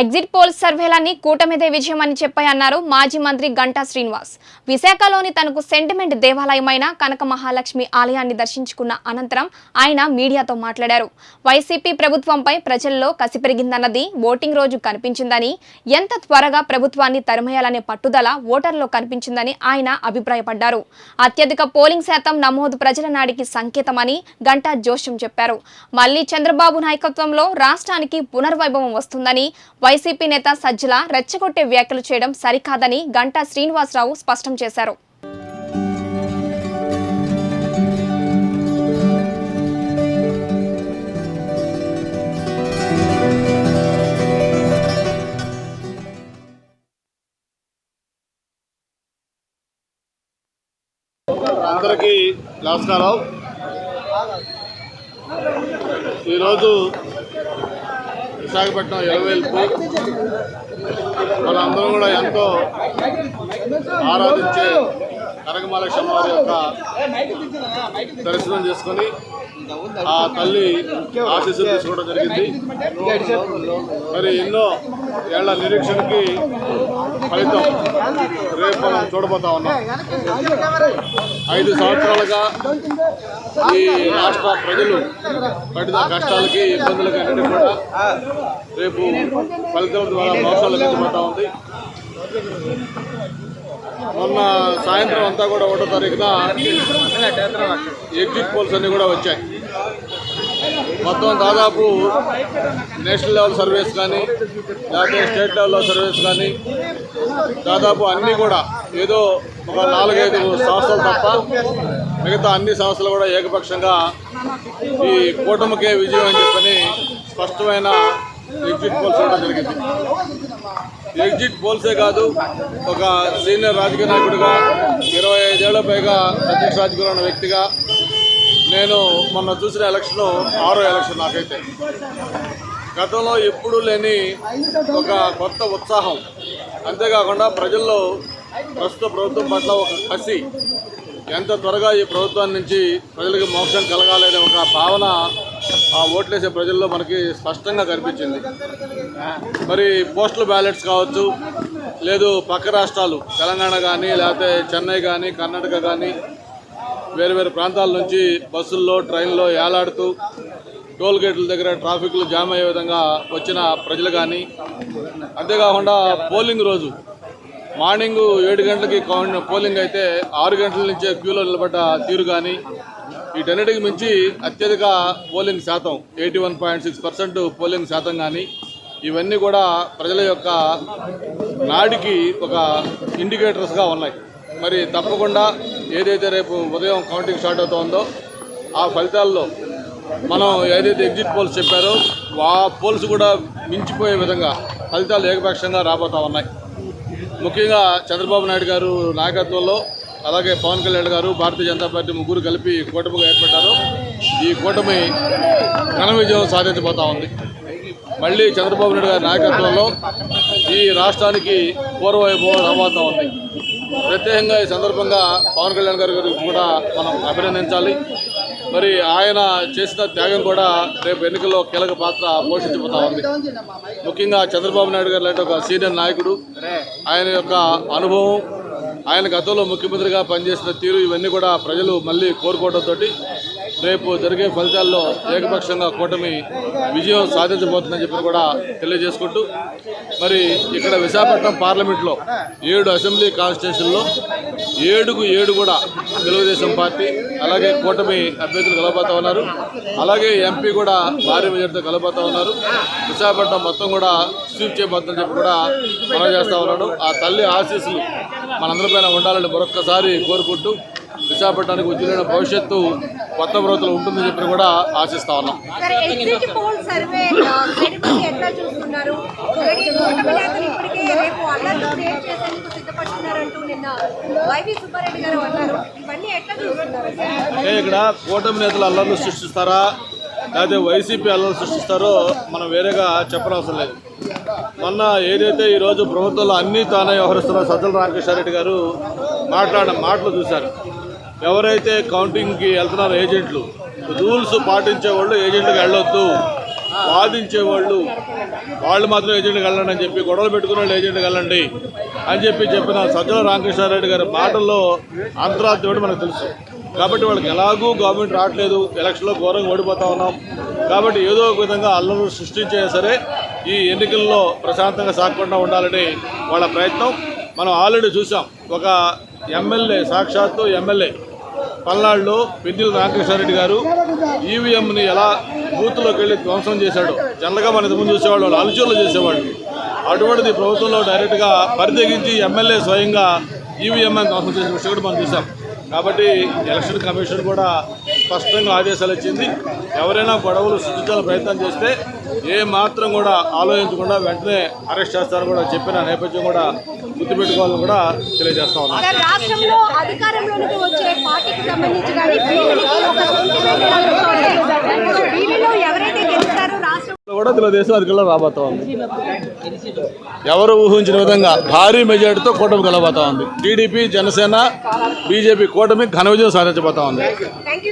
Exit poll సర్వేలన్నీ కూటమిదే విజయమని చెప్పాయన్నారు మాజీ మంత్రి గంటా శ్రీనివాస్. విశాఖలోని తనకు సెంటిమెంట్ దేవాలయమైన కనక మహాలక్ష్మి ఆలయాన్ని దర్శించుకున్న అనంతరం ఆయన మీడియాతో మాట్లాడారు. వైసీపీ ప్రభుత్వంపై ప్రజల్లో కసి పెరిగిందన్నది ఓటింగ్ రోజు కనిపించిందని ఎంత త్వరగా ప్రభుత్వాన్ని తరిమేయాలనే పట్టుదల ఓటర్లో కనిపించిందని ఆయన అభిప్రాయపడ్డారు. అత్యధిక పోలింగ్ శాతం నమోదు ప్రజల నాడికి సంకేతమని గంటా జోష్యం చెప్పారు. మళ్ళీ చంద్రబాబు నాయకత్వంలో రాష్ట్రానికి పునర్వైభవం వస్తుందని వైసీపీ నేత సజ్జల రెచ్చగొట్టే వ్యాఖ్యలు చేయడం సరికాదని గంటా శ్రీనివాసరావు స్పష్టం చేశారు. అందరికీ నమస్కారం ఈరోజు విశాఖపట్నం ఎలవేల్పు మనందరం కూడా ఎంతో ఆరాధించే కనకమాలక్ష్మ వారి యొక్క దర్శనం చేసుకొని ఆ తల్లి ఆశీస్సులు తీసుకోవడం జరిగింది. మరి ఎన్నో ఏళ్ళ నిరీక్షణకి ఫలితం రేపు మనం చూడబోతా ఉన్నాం. ఐదు సంవత్సరాలుగా ఈ రాష్ట్ర ప్రజలు పడిన కష్టాలకి ఇబ్బందులకి అన్నిటి కూడా రేపు ఫలితం ద్వారా మోసాలు లభించబోతా ఉంది. మొన్న సాయంత్రం అంతా కూడా ఒకటో తారీఖున ఎగ్జిట్ పోల్స్ అన్ని కూడా వచ్చాయి. మొత్తం దాదాపు నేషనల్ లెవెల్ సర్వీస్ కానీ లేకపోతే స్టేట్ లెవెల్లో సర్వీస్ కానీ దాదాపు అన్నీ కూడా ఏదో ఒక నాలుగైదు సంస్థలు తప్ప మిగతా అన్ని సంస్థలు కూడా ఏకపక్షంగా ఈ కూటమికే విజయం అని చెప్పని స్పష్టమైన ఎగ్జిట్ పోల్స్ ఇవ్వడం జరిగింది. ఎగ్జిట్ పోల్సే కాదు ఒక సీనియర్ రాజకీయ నాయకుడిగా ఇరవై ఐదేళ్ళ పైగా ప్రత్యక్ష రాజకీయంలో ఉన్న వ్యక్తిగా నేను మొన్న చూసిన ఎలక్షన్ ఆరో ఎలక్షన్ నాకైతే. గతంలో ఎప్పుడూ లేని ఒక కొత్త ఉత్సాహం. అంతేకాకుండా ప్రజల్లో ప్రస్తుత ప్రభుత్వం పట్ల ఒక కసి ఎంత త్వరగా ఈ ప్రభుత్వాన్ని నుంచి ప్రజలకు మోక్షం కలగాలనే ఒక భావన ఆ ఓట్లేసే ప్రజల్లో మనకి స్పష్టంగా కనిపించింది. మరి పోస్టల్ బ్యాలెట్స్ కావచ్చు లేదు పక్క రాష్ట్రాలు తెలంగాణ కానీ లేకపోతే చెన్నై కానీ కర్ణాటక కానీ వేరు వేరు ప్రాంతాల నుంచి బస్సుల్లో ట్రైన్లో ఏలాడుతూ టోల్ గేట్ల దగ్గర ట్రాఫిక్లు జామ్ అయ్యే విధంగా వచ్చిన ప్రజలు కానీ అంతేకాకుండా పోలింగ్ రోజు. మార్నింగ్ ఏడు గంటలకి పోలింగ్ అయితే ఆరు గంటల నుంచే క్యూలో నిలబడ్డ తీరు కానీ వీటన్నిటికి మించి అత్యధిక పోలింగ్ శాతం eighty one point six percent polling శాతం కానీ ఇవన్నీ కూడా ప్రజల యొక్క నాడికి ఒక ఇండికేటర్స్గా ఉన్నాయి. మరి తప్పకుండా ఏదైతే రేపు ఉదయం కౌంటింగ్ స్టార్ట్ అవుతుందో ఆ ఫలితాల్లో మనం ఏదైతే ఎగ్జిట్ పోల్స్ చెప్పారో ఆ పోల్స్ కూడా మించిపోయే విధంగా ఫలితాలు ఏకపక్షంగా రాబోతా ఉన్నాయి. ముఖ్యంగా చంద్రబాబు నాయుడు గారు నాయకత్వంలో అలాగే పవన్ కళ్యాణ్ గారు భారతీయ జనతా పార్టీ ముగ్గురు కలిపి కూటమిగా ఏర్పడ్డారు. ఈ కూటమి ఘన విజయం సాధించబోతా ఉంది. మళ్ళీ చంద్రబాబు నాయుడు గారి నాయకత్వంలో ఈ రాష్ట్రానికి పూర్వవైభవం రాబోతూ ఉంది. ప్రత్యేకంగా ఈ సందర్భంగా పవన్ కళ్యాణ్ గారి గురించి కూడా మనం అభినందించాలి. మరి ఆయన చేసిన త్యాగం కూడా రేపు ఎన్నికల్లో కీలక పాత్ర పోషించబోతా ఉంది. ముఖ్యంగా చంద్రబాబు నాయుడు గారు లాంటి ఒక సీనియర్ నాయకుడు ఆయన యొక్క అనుభవం ఆయన గతంలో ముఖ్యమంత్రిగా పనిచేసిన తీరు ఇవన్నీ కూడా ప్రజలు మళ్ళీ కోరుకోవడంతో రేపు జరిగే ఫలితాల్లో ఏకపక్షంగా కూటమి విజయం సాధించబోతుందని చెప్పి కూడా తెలియజేసుకుంటూ మరి ఇక్కడ విశాఖపట్నం పార్లమెంట్లో ఏడు అసెంబ్లీ కాన్స్టిట్యూషన్లో ఏడుకు ఏడు కూడా తెలుగుదేశం పార్టీ అలాగే కూటమి అభ్యర్థులు కలబోతా ఉన్నారు. అలాగే ఎంపీ కూడా భారీ మెజార్టీతో కలబోతా ఉన్నారు. విశాఖపట్నం మొత్తం కూడా స్వీప్ చేయబోతుందని చెప్పి కూడా మనం చేస్తూ ఉన్నాడు. ఆ తల్లి ఆశీస్సులు మనందరిపైన ఉండాలని మరొక్కసారి కోరుకుంటూ విశాఖపట్నానికి ఉజ్వలైన భవిష్యత్తు కొత్త ప్రభుత్వం ఉంటుందని చెప్పి కూడా ఆశిస్తా ఉన్నాం. ఇక్కడ కూటమి నేతలు అల్లర్లు సృష్టిస్తారా? లేకపోతే వైసీపీ అల్లర్లు సృష్టిస్తారో మనం వేరేగా చెప్పనవసరం లేదు. మొన్న ఏదైతే ఈరోజు ప్రభుత్వంలో అన్నీ తానే వ్యవహరిస్తున్న సజ్జల రామకృష్ణారెడ్డి గారు మాట్లాడిన మాటలు చూశారు. ఎవరైతే కౌంటింగ్కి వెళ్తున్నారో ఏజెంట్లు రూల్స్ పాటించే వాళ్ళు ఏజెంట్కి వెళ్ళొద్దు వాదించే వాళ్ళు వాళ్ళు మాత్రం ఏజెంట్కి వెళ్ళండి అని చెప్పి గొడవలు పెట్టుకున్న వాళ్ళు ఏజెంట్కి వెళ్ళండి అని చెప్పి చెప్పిన సజ్జల రామకృష్ణారెడ్డి గారి మాటల్లో అంతరార్థం మనకు తెలుసు. కాబట్టి వాళ్ళకి ఎలాగూ గవర్నమెంట్ రావట్లేదు ఎలక్షన్లో ఘోరంగా ఓడిపోతా ఉన్నాం. కాబట్టి ఏదో ఒక విధంగా అల్లరు సృష్టించే సరే ఈ ఎన్నికల్లో ప్రశాంతంగా సాగకుండా ఉండాలని వాళ్ళ ప్రయత్నం. మనం ఆల్రెడీ చూసాం ఒక ఎమ్మెల్యే సాక్షాత్తు ఎమ్మెల్యే పల్నాడులో పెద్దిల రామకృష్ణారెడ్డి గారు ఈవీఎంని ఎలా బూత్లోకి వెళ్ళి ధ్వంసం చేశాడు జనరల్గా మన ఇంతకుముందు చూసేవాళ్ళు వాళ్ళు అలుచూర్లు చేసేవాళ్ళు. అటువంటిది ప్రభుత్వంలో డైరెక్ట్గా పరిదగించి ఎమ్మెల్యే స్వయంగా ఈవీఎంఐ ధ్వంసం చేసిన విషయం కూడా మనం చూసాం. కాబట్టి ఎలక్షన్ కమిషన్ కూడా స్పష్టంగా ఆదేశాలు ఇచ్చింది ఎవరైనా గొడవలు సృష్టించాలని ప్రయత్నం చేస్తే ఏ మాత్రం కూడా ఆలోచించకుండా వెంటనే అరెస్ట్ చేస్తారని కూడా చెప్పిన నేపథ్యం కూడా గుర్తుపెట్టుకోవాలని కూడా తెలియజేస్తా ఉన్నాం. కూడా తెలుగుదేశం అధికారంలో రాబోతా ఉంది. ఎవరు ఊహించిన విధంగా భారీ మెజార్టీతో కూటమి కలబోతా ఉంది. టీడీపీ జనసేన బీజేపీ కూటమి ఘన విజయం సాధించబోతా ఉంది.